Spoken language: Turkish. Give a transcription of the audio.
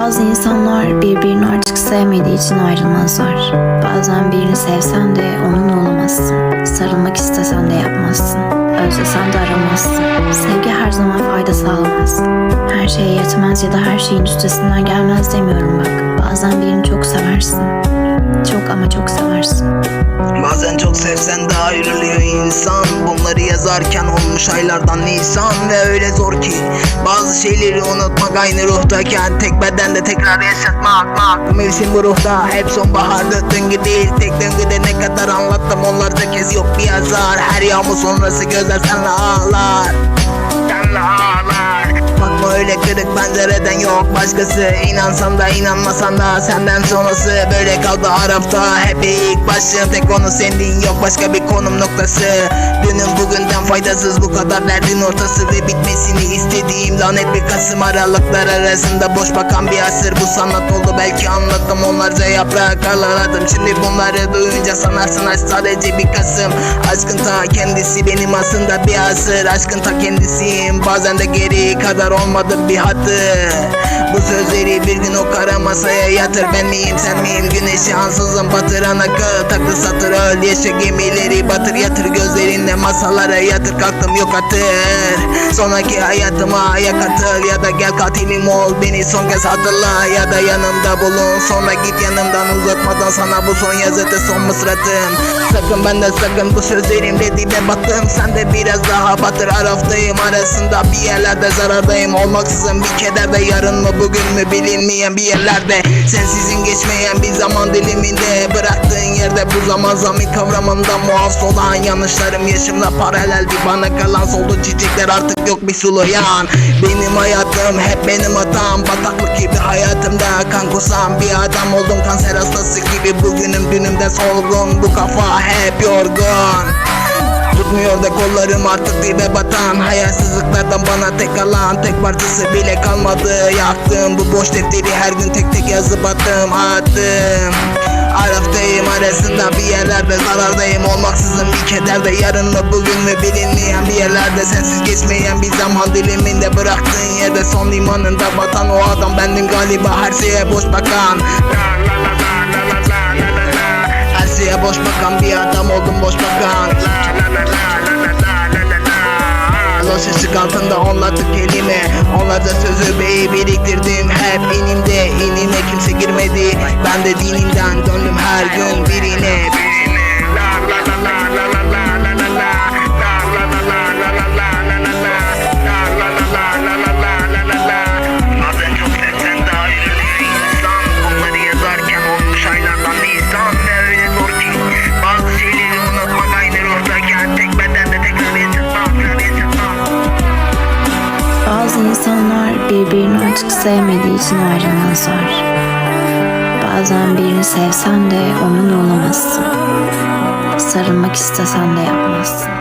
Bazı insanlar birbirini artık sevmediği için ayrılmazlar. Bazen birini sevsen de onunla olamazsın. Sarılmak istesen de yapmazsın. Özlesen de aramazsın. Sevgi her zaman fayda sağlamaz. Her şeye yetmez ya da her şeyin üstesinden gelmez demiyorum bak. Bazen birini çok seversin. Çok ama çok seversin. Bazen çok sevsen de ayrılıyor insan. Bunları yazarken olmuş aylardan Nisan. Ve öyle zor ki Bazı şeyleri unutmak aynı ruhtayken. Tek bedende tekrar yaşatmak mak. Mevsim bu ruhta hep sonbaharda Döngü değil tek döngüde ne kadar anlattım Onlarca kez. Yok bir yazar Her yağmur sonrası gözler senle ağlar. Senle ağlar Bakma öyle kırık pencereden yok başkası. İnansan da inanmasan da senden sonrası. Böyle kaldı Arap'ta hep ilk başım Tek konu sendin yok başka bir konum noktası. Dünün bugünden faydasız bu kadar derdin ortası. Ve bitmesini istediğim lanet bir Kasım Aralıklar arasında. Boş bakan bir asır Bu sanat oldu. Belki anlattım onlarca yaprak. Araladım Şimdi bunları duyunca sanarsın aşk sadece bir Kasım. Aşkın ta kendisi benim aslında bir asır. Aşkın ta kendisiyim. Bazen de geri kadar olmadı bir hattı. Bu sözleri bir gün o kara masaya yatır. Ben miyim sen miyim? Güneşi ansızın batıran akıl Taklı satır. Öl yaşa gemileri batır. Yatır Gözlerinde masalara yatır. Kalktım yok atır. Sonraki hayatıma ayak atıl Ya da gel katilim ol beni son kez hatırla. Ya da yanımda bulun sonra git yanımdan. Uzatmadan sana bu son yazıtı son mısratım. Sakın ben de sakın bu sözlerimle dibe battım. Sen de biraz daha batır. Araftayım arasında bir yerlerde zarardayım Olmaksızın bir kederde yarın mı bugün mü bilinmeyen bir yerlerde. Sensizin geçmeyen bir zaman diliminde Bıraktığın yerde bu zaman zamin kavramında muaf olan Yanlışlarım. Yaşımla paralel bir bana kalan soldu çiçekler artık yok bir sulayan Benim hayatım hep benim hatam. Bataklık gibi hayatımda kan kusan bir adam oldum kanser hastası gibi. Bugünüm dünümde solgun. Bu kafa hep yorgun Tutmuyor da kollarım artık dibe batan. Hayalsizliklerden bana tek kalan Tek parçası bile kalmadı. Yaktım bu boş defteri her gün tek tek yazıp attım attım. Araftayım arasında bir yerlerde zarardayım. Olmaksızın bir kederde yarın mı bugün mü bilinmeyen bir yerlerde Sensiz geçmeyen bir zaman diliminde bıraktığın yerde Son limanında batan o adam bendim galiba her şeye boş bakan Gözüne boş bakan bir adam oldum boş bakan. Alın sesi altında onladık kelime Onlarca sözü beyi biriktirdim. Hep inimde inime kimse girmedi. Ben de dinimden döndüm her gün birine. Birbirini artık sevmediği için ayrılmazlar. Bazen birini sevsen de onunla olamazsın. Sarılmak istesen de yapmazsın.